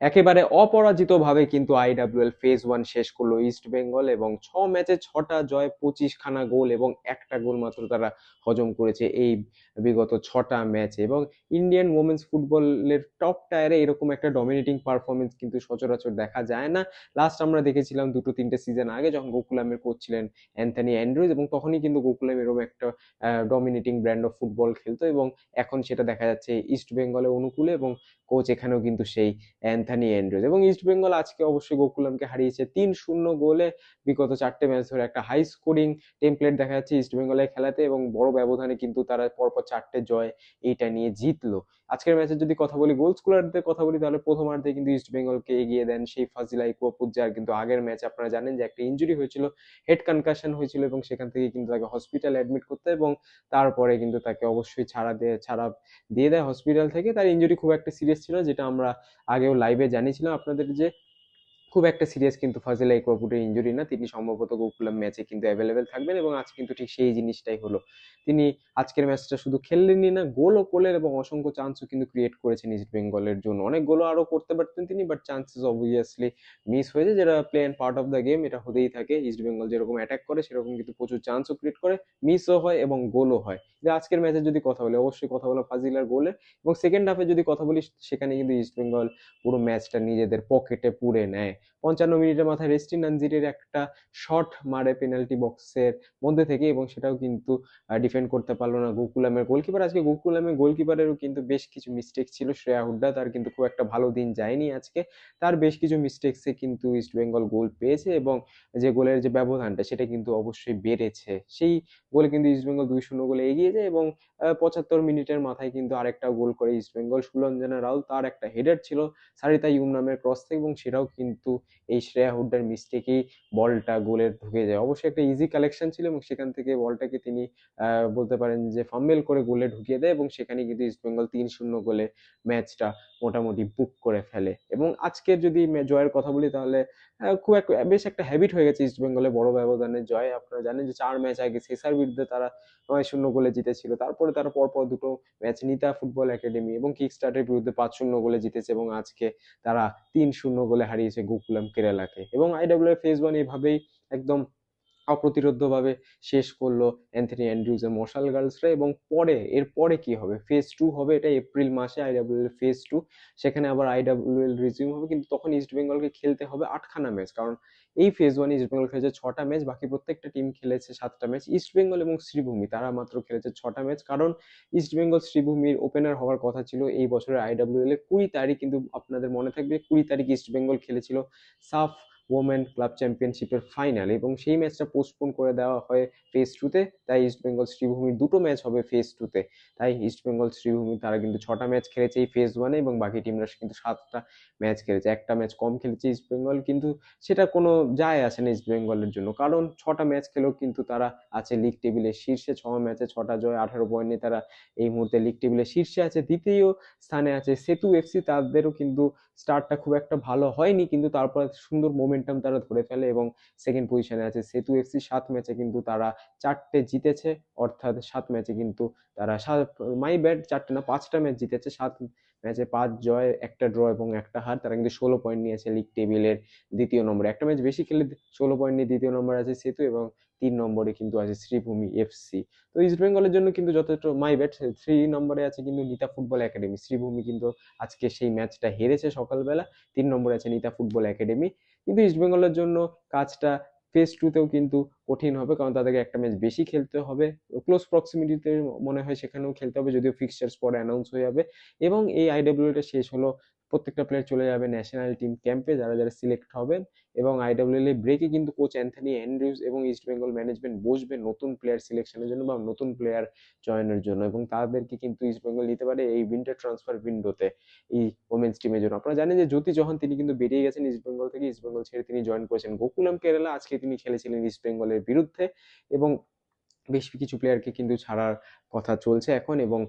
একেবারে অপরাজিতভাবে কিন্তু IWL phase one শেষ করল ইস্ট বেঙ্গল এবং ছ ম্যাচে ছটা জয় পঁচিশ খানা গোল এবং একটা গোল মাত্র তারা হজম করেছে এই বিগত ছটা ম্যাচে। এবং ইন্ডিয়ান ওমেন্স ফুটবলের টপ টায়ারে এরকম একটা ডমিনেটিং পারফরমেন্স কিন্তু সচরাচর দেখা যায় না। লাস্ট আমরা দেখেছিলাম দুটো তিনটে সিজন আগে যখন গোকুলামের কোচ ছিলেন অ্যান্থনি অ্যান্ড্রুজ এবং তখনই কিন্তু গোকুলাম এরকম একটা ডমিনেটিং ব্র্যান্ড অফ ফুটবল খেলতো এবং এখন সেটা দেখা যাচ্ছে ইস্ট বেঙ্গলের অনুকূলে এবং কোচ এখানেও কিন্তু সেই অ্যান্থনি অ্যান্ড্রুজ এবং ইস্ট বেঙ্গল আজকে অবশ্যই গোকুলামকে হারিয়েছে তিন শূন্য গোলে। বিগত চারটে ম্যাচ ধরে একটা হাই স্কোরিং টেমপ্লেট দেখা যাচ্ছে ইস্ট বেঙ্গলের খেলাতে এবং বড় ব্যবধানে কিন্তু তারা পরপর চারটে জয় এইটা নিয়ে জিতলো। আজকের ম্যাচে যদি কথা বলি গোল স্কোলারদের কথা বলি, তাহলে প্রথমার্ধে কিন্তু ইস্ট বেঙ্গলকে এগিয়ে দেন সেই ফাজিলা ইকুয়াপুজ্জার কিন্তু আগের ম্যাচ আপনারা জানেন যে একটা ইঞ্জুরি হয়েছিল হেড কনকাশন হয়েছিল এবং সেখান থেকে কিন্তু তাকে হসপিটালে অ্যাডমিট করতে এবং তারপরে কিন্তু তাকে অবশ্যই ছাড়া দিয়ে ছাড়া দিয়ে দেয় হসপিটাল থেকে। তার ইঞ্জুরি খুব একটা সিরিয়াস ছিল যেটা আমরা আগেও লাইভে জানিয়েছিলাম আপনাদের যে খুব একটা সিরিয়াস কিন্তু ফাজিলা ইকুয়াপুটের ইঞ্জুরি না, তিনি সম্ভবত গোকুলাম ম্যাচে কিন্তু অ্যাভেলেবেল থাকবেন এবং আজ কিন্তু ঠিক সেই জিনিসটাই হলো। তিনি আজকের ম্যাচটা শুধু খেললেনই না গোলও করলেন এবং অসংখ্য চান্সও কিন্তু ক্রিয়েট করেছেন ইস্ট বেঙ্গলের জন্য। অনেক গোলও আরও করতে পারতেন তিনি বাট চান্সেস অবভিয়াসলি মিস হয়েছে যেটা play and part of the game এটা হতেই থাকে। ইস্ট বেঙ্গল যেরকম অ্যাটাক করে, সেরকম কিন্তু প্রচুর চান্সও ক্রিয়েট করে মিসও হয় এবং গোলও হয়। আজকের ম্যাচের যদি কথা বলি, অবশ্যই কথা বলো ফাজিলার গোলে এবং সেকেন্ড হাফে যদি কথা বলি, সেখানে কিন্তু ইস্ট বেঙ্গল পুরো ম্যাচটা নিজেদের পকেটে পুড়ে নেয়। পঞ্চান্ন মিনিটের মাথায় রেস্টি নানজিরের একটা শট মারে পেনাল্টি বক্সের মধ্যে থেকে এবং সেটাও কিন্তু ডিফেন্ড করতে পারল না গোকুলামের গোলকিপার আজকে গোকুলামের গোলকিপারেরও কিন্তু বেশ কিছু মিস্টেক ছিল শ্রেয়া হুড্ডা। তার কিন্তু খুব একটা ভালো দিন যায়নি আজকে। তার বেশ কিছু মিস্টেকসে কিন্তু ইস্ট বেঙ্গল গোল পেয়েছে এবং যে গোলের যে ব্যবধানটা সেটা কিন্তু অবশ্যই বেড়েছে। সেই গোলে কিন্তু ইস্ট বেঙ্গল দুই শূন্য গোলে এগিয়ে যায় এবং পঁচাত্তর মিনিটের মাথায় কিন্তু আরেকটা গোল করে ইস্ট বেঙ্গল সুলঞ্জনা রাউল। তার একটা হেডার ছিল সারিতা ইউম নামের ক্রস থেকে এবং সেটাও কিন্তু এই শ্রেয়া হুড্ডার মিস্টেকেই বলটা গোলের ঢুকে যায়। অবশ্যই একটা ইজি কালেকশন ছিল এবং সেখান থেকে বলটাকে তিনি বলতে পারেন যে ফাম্বেল করে গোলে ঢুকিয়ে দেয় এবং সেখানে কিন্তু ইস্টবেঙ্গল তিন শূন্য গোলে ম্যাচটা মোটামুটি বুক করে ফেলে। এবং আজকের যদি জয়ের কথা বলি তাহলে খুব একটা বেশ একটা হ্যাবিট হয়ে গেছে ইস্টবেঙ্গলে বড় ব্যবধানে জয়। আপনারা জানেন যে চার ম্যাচ আগে শেষার বিরুদ্ধে তারা নয় শূন্য গোলে জিতেছিল। তারপরে তারা পরপর দুটো ম্যাচ নিতা ফুটবল একাডেমি এবং কিক স্টার্টের বিরুদ্ধে পাঁচ শূন্য গোলে জিতেছে এবং আজকে তারা তিন শূন্য গোলে হারিয়েছে গোকুলাম কেরালাকে এবং আইডব্লিউ ফেজ ওয়ান এভাবেই একদম অপ্রতিরোধ্যভাবে শেষ করল অ্যান্থনি অ্যান্ড্রিউজের মশাল গার্লসরা এবং পরে এর পরে কি হবে? ফেজ টু হবে এটা এপ্রিল মাসে আইডাব্লিউএল ফেজ টু সেখানে আবার আইডাব্লিউএল রিজিউম হবে, কিন্তু তখন ইস্ট বেঙ্গলকে খেলতে হবে আটখানা ম্যাচ কারণ এই ফেজ ওয়ান ইস্ট বেঙ্গল খেলেছে ছটা ম্যাচ বাকি প্রত্যেকটা টিম খেলেছে সাতটা ম্যাচ ইস্ট বেঙ্গল এবং শ্রীভূমি তারা মাত্র খেলেছে ছটা ম্যাচ কারণ ইস্ট বেঙ্গল শ্রীভূমির ওপেনার হওয়ার কথা ছিল এই বছরের আইডাব্লিউএল এ, কুড়ি তারিখ কিন্তু আপনাদের মনে থাকবে, কুড়ি তারিখ ইস্ট বেঙ্গল খেলেছিল সাফ ওমেন ক্লাব চ্যাম্পিয়নশিপের ফাইনাল এবং সেই ম্যাচটা পোস্টপোন করে দেওয়া হয় ফেজ টুতে তাই ইস্ট বেঙ্গল শ্রীভূমির দুটো ম্যাচ হবে ফেজ টুতে তাই ইস্ট বেঙ্গল শ্রীভূমি তারা কিন্তু ছটা ম্যাচ খেলেছে এই ফেজ ওয়ানে এবং বাকি টিমরা কিন্তু সাতটা ম্যাচ খেলেছে। একটা ম্যাচ কম খেলেছে ইস্ট বেঙ্গল কিন্তু সেটা কোনো যায় আসে না ইস্ট বেঙ্গলের জন্য। কারণ ছটা ম্যাচ খেলেও কিন্তু তারা আছে লিগ টেবিলের শীর্ষে। ছ ম্যাচে ছটা জয়, আঠারো পয়েন্ট নিয়ে তারা এই মুহূর্তে লিগ টেবিলের শীর্ষে আছে। দ্বিতীয় স্থানে আছে সেতু এফসি তাদেরও কিন্তু স্টার্টটা খুব একটা ভালো হয়নি, কিন্তু তারপরে সুন্দর মোমেন্টাম তারা ধরে ফেলে এবং সেকেন্ড পজিশনে আছে। সেতু এফসি সাত ম্যাচে কিন্তু তারা চারটে জিতেছে, অর্থাৎ সাত ম্যাচে কিন্তু তারা সাত মাই ব্যাট চারটে না, পাঁচটা ম্যাচ জিতেছে। সাত ম্যাচে পাঁচ জয়, একটা ড্র এবং একটা হার। তারা কিন্তু ষোলো পয়েন্ট নিয়েছে লিগ টেবিলের দ্বিতীয় নম্বরে। একটা ম্যাচ বেশি খেলে ষোলো পয়েন্ট নিয়ে দ্বিতীয় নম্বরে আছে সেতু এবং তিন নম্বরে কিন্তু আছে শ্রীভূমি এফসি তো ইস্ট বেঙ্গলের জন্য কিন্তু যথেষ্ট মাই ব্যাট থ্রি নম্বরে আছে কিন্তু নিতা ফুটবল একাডেমি শ্রীভূমি কিন্তু আজকে সেই ম্যাচটা হেরেছে সকালবেলা। তিন নম্বরে আছে নিতা ফুটবল একাডেমি কিন্তু ইস্ট বেঙ্গলের জন্য কাজটা ফেজ টুতেও কিন্তু কঠিন হবে, কারণ তাদেরকে একটা ম্যাচ বেশি খেলতে হবে। ক্লোজ প্রক্সিমিটিতে মনে হয় সেখানেও খেলতে হবে, যদিও ফিক্সচার্স পরে অ্যানাউন্স হয়ে যাবে। এবং এই আইডব্লিউটা শেষ হলো প্রত্যেকটা প্লেয়ার চলে যাবে ন্যাশনাল টিম ক্যাম্পে যারা যারা সিলেক্ট হবেন এবং আইডব্লিউএল এ ব্রেকে কিন্তু কোচ অ্যান্থনি অ্যান্ড্রিউস এবং ইস্ট বেঙ্গল ম্যানেজমেন্ট বসবে নতুন প্লেয়ার সিলেকশনের জন্য বা নতুন প্লেয়ার জয়েনের জন্য এবং তাদেরকে কিন্তু ইস্ট বেঙ্গল নিতে পারে এই উইন্টার ট্রান্সফার উইন্ডোতে এই ওমেন্স টিমের জন্য। আপনারা জানেন যে জ্যোতি যখন তিনি কিন্তু বেরিয়ে গেছেন ইস্ট বেঙ্গল থেকে। ইস্ট বেঙ্গল ছেড়ে তিনি জয়েন করেছেন। গোকুলাম কেরালা, আজকে তিনি খেলেছিলেন ইস্ট বেঙ্গলের বিরুদ্ধে এবং বেশ কিছু প্লেয়ারকে কিন্তু ছাড়ার কথা চলছে এখন এবং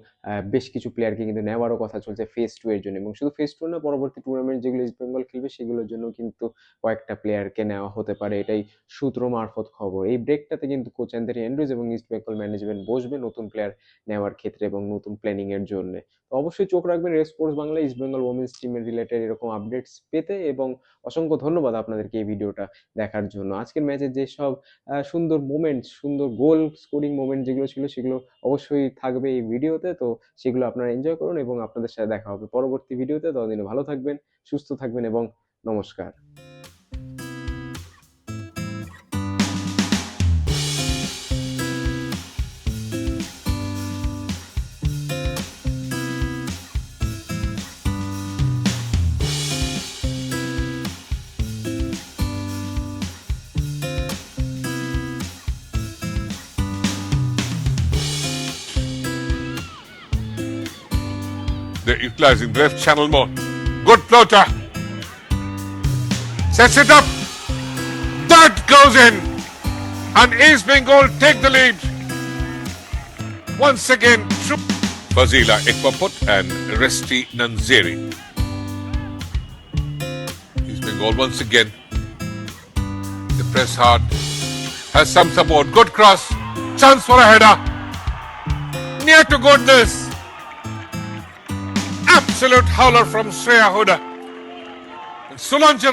বেশ কিছু প্লেয়ারকে কিন্তু নেওয়ারও কথা চলছে ফেজ টু এর জন্য এবং শুধু ফেজ টু না, পরবর্তী টুর্নামেন্ট যেগুলো ইস্ট বেঙ্গল খেলবে সেগুলোর জন্য কিন্তু কয়েকটা প্লেয়ারকে নেওয়া হতে পারে। এটাই সূত্র মারফত খবর। এই ব্রেকটাতে কিন্তু কোচ অ্যান্থনি অ্যান্ড্রুজ এবং ইস্ট বেঙ্গল ম্যানেজমেন্ট বসবে নতুন প্লেয়ার নেওয়ার ক্ষেত্রে এবং নতুন প্ল্যানিং এর জন্য। তো অবশ্যই চোখ রাখবেন race sports Bangla East Bengal women's টিমের রিলেটেড এরকম আপডেটস পেতে এবং অসংখ্য ধন্যবাদ আপনাদেরকে এই ভিডিওটা দেখার জন্য। আজকের ম্যাচের যেসব সুন্দর মোমেন্ট সুন্দর গোল স্কোরিং মোমেন্ট যেগুলো ছিল সেগুলো অবশ্যই থাকবে এই ভিডিওতে তো। সেগুলো আপনারা এনজয় করুন এবং আপনাদের সাথে দেখা হবে পরবর্তী ভিডিওতে ততদিনে ভালো থাকবেন, সুস্থ থাকবেন এবং নমস্কার। They're utilizing left channel more. Good floater. Sets it up. That goes in. And East Bengal take the lead. Once again, through Fazila Ekwaput and Resti Nanzeri. East Bengal once again. They press hard. Has some support. Good cross. Chance for a header. Near to goodness absolute howler from Shreya Huda. Sulanjana